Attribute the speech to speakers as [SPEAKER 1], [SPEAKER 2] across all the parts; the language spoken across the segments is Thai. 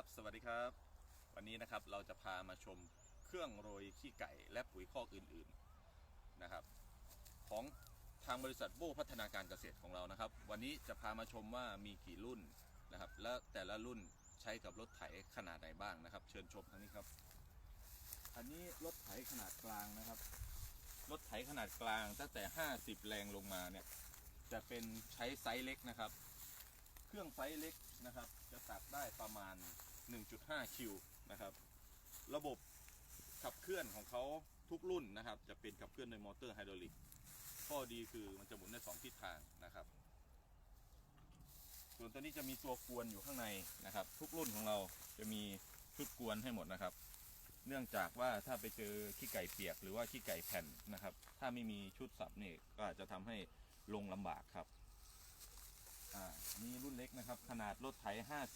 [SPEAKER 1] ับสวัสดีครับ วันนี้นะครับเราจะพามาชมเครื่องโรยขี้ไก่และปุ๋ยคอกอื่นๆนะครับ ของทางบริษัทโบพัฒนาการเกษตรของเรานะครับ วันนี้จะพามาชมว่ามีกี่รุ่นนะครับ และแต่ละรุ่นใช้กับรถไถขนาดไหนบ้างนะครับ เชิญชมทางนี้ครับ อันนี้รถไถขนาดกลางนะครับ รถไถขนาดกลางตั้งแต่ 50 แรงลงมาเนี่ยจะเป็นใช้ไซส์เล็กนะครับ เครื่องไซส์เล็กนะครับ จะตักได้ประมาณ 1.5 คิวนะครับระบบขับเคลื่อนของเขาทุกรุ่นนะครับ จะเป็นขับเคลื่อนโดยมอเตอร์ไฮดรอลิกข้อดีคือมันจะหมุนได้สองทิศทางนะครับ ส่วนตัวนี้จะมีตัวกวนอยู่ข้างในนะครับ ทุกรุ่นของเราจะมีชุดกวนให้หมดนะครับ เนื่องจากว่าถ้าไปเจอขี้ไก่เปียกหรือว่าขี้ไก่แผ่นนะครับ ถ้าไม่มีชุดสับนี่ก็อาจจะทำให้ลงลำบากครับ อ่ามีรุ่นเล็กนะครับ ขนาดรถไถ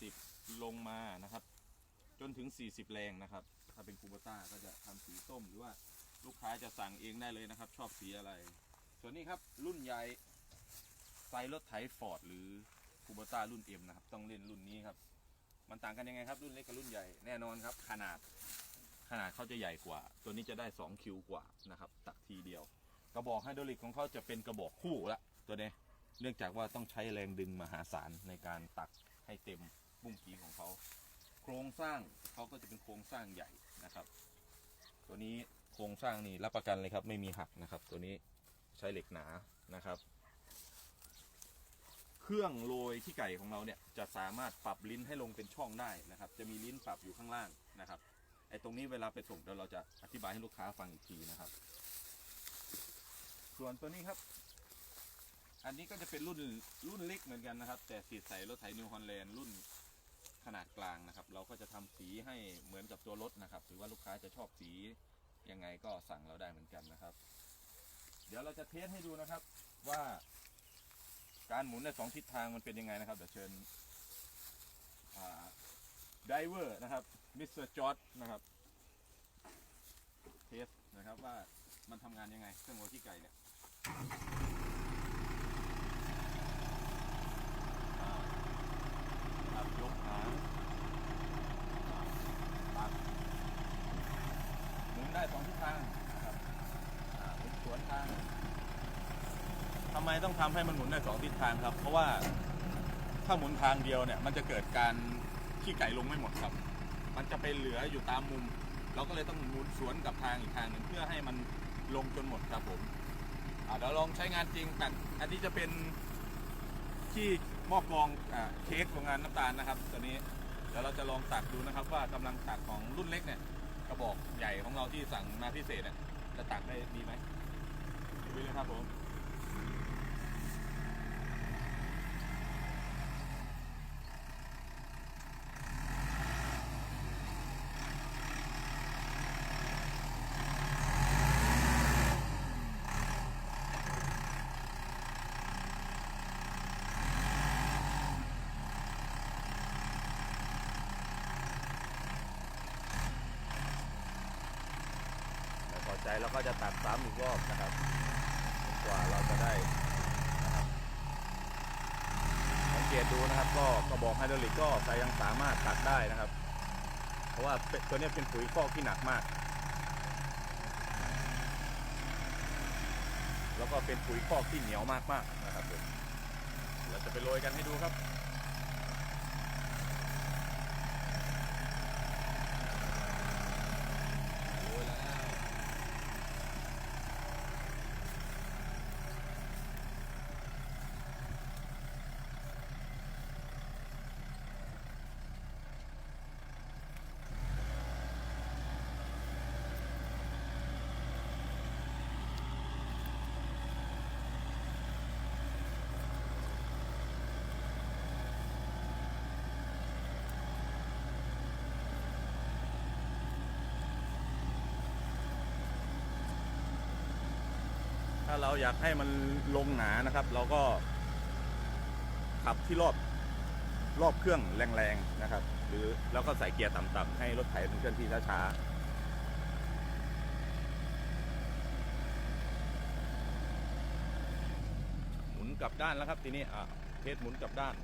[SPEAKER 1] 50 ลงมานะครับ จนถึง 40 แรงนะครับ ถ้าเป็นคูโบต้าก็จะทำสีส้มหรือว่าลูกค้าจะสั่งเองได้เลยนะครับ ชอบสีอะไร ส่วนนี้ครับรุ่นใหญ่ไซส์รถไถฟอร์ดหรือคูโบต้ารุ่นเอ็มนะครับ ต้องเล่นรุ่นนี้ครับ มันต่างกันยังไงครับ รุ่นเล็กกับรุ่นใหญ่แน่นอนครับ ขนาดขนาดเขาจะใหญ่กว่า ตัวนี้จะได้ 2 คิวกว่านะครับ ตักทีเดียว กระบอกไฮดรอลิกของเขาจะเป็นกระบอกคู่ละตัวนี้ เนื่องจากว่าต้องใช้แรงดึงมหาศาลในการตักให้เต็มบุ้งกีของเขา โครงสร้างเขาก็จะเป็นโครงสร้างใหญ่นะครับ ตัวนี้โครงสร้างนี่รับประกันเลยครับไม่มีหักนะครับ ตัวนี้ใช้เหล็กหนานะครับ เครื่องโรยที่ไก่ของเราเนี่ยจะสามารถปรับลิ้นให้ลงเป็นช่องได้นะครับ จะมีลิ้นปรับอยู่ข้างล่างนะครับไอ้ตรงนี้เวลาไปส่งเดี๋ยวเราจะอธิบายให้ลูกค้าฟังอีกทีนะครับ ส่วนตัวนี้ครับ อันนี้ก็จะเป็นรุ่นรุ่นเล็กเหมือนกันนะครับ แต่สีใสรถไถนิวฮอลแลนด์รุ่นขนาดกลางนะครับ เราก็จะทำสีให้เหมือนกับตัวรถนะครับหรือว่าลูกค้าจะชอบสียังไงก็สั่งเราได้เหมือนกันนะครับ เดี๋ยวเราจะเทสให้ดูนะครับว่า การหมุนในสองทิศทางมันเป็นยังไงนะครับเดี๋ยวเชิญไดเวอร์นะครับมิสเตอร์จอร์ดนะครับเทสนะครับว่ามันทำงานยังไงเครื่องโรยที่ไก่เนี่ย ครับยกหางปัดหมุนได้สองทิศทางนะครับอ่าหมุนสวนทางทำไมต้องทำให้มันหมุนได้สองทิศทางครับ เพราะว่าถ้าหมุนทางเดียวเนี่ย มันจะเกิดการขี้ไก่ลงไม่หมดครับ มันจะไปเหลืออยู่ตามมุม เราก็เลยต้องหมุนสวนกับทางอีกทางหนึ่งเพื่อให้มันลงจนหมดครับผมอ่าเดี๋ยวลองใช้งานจริงตัดอันนี้จะเป็นที่ หม้อกรองอาเค้กโรงงานน้ำตาลนะครับ ตัวนี้เดี๋ยวเราจะลองตักดูนะครับ ว่ากำลังตักของรุ่นเล็กเนี่ยกระบอกใหญ่ของเราที่สั่งมาพิเศษเนี่ยจะตักได้ดีไหมดูเลยครับผม ใจเราก็จะตักซ้ำอีกรอบนะครับกว่าเราจะได้นะครับสังเกตดูนะครับ ก็กระบอกไฮดรอลิกก็จะยังสามารถตักได้นะครับ เพราะว่าตัวนี้เป็นปุ๋ยคอกที่หนักมาก แล้วก็เป็นปุ๋ยคอกที่เหนียวมากๆนะครับผมเราจะไปโรยกันให้ดูครับ โรยแล้ว ถ้าเราอยากให้มันลงหนานะครับ เราก็ ขับที่รอบรอบเครื่องแรงๆนะครับ หรือแล้วก็ใส่เกียร์ต่ำๆให้รถไถมันเคลื่อนที่ช้าๆหมุนกลับด้านแล้วครับทีนี้อะเทสหมุนกลับด้าน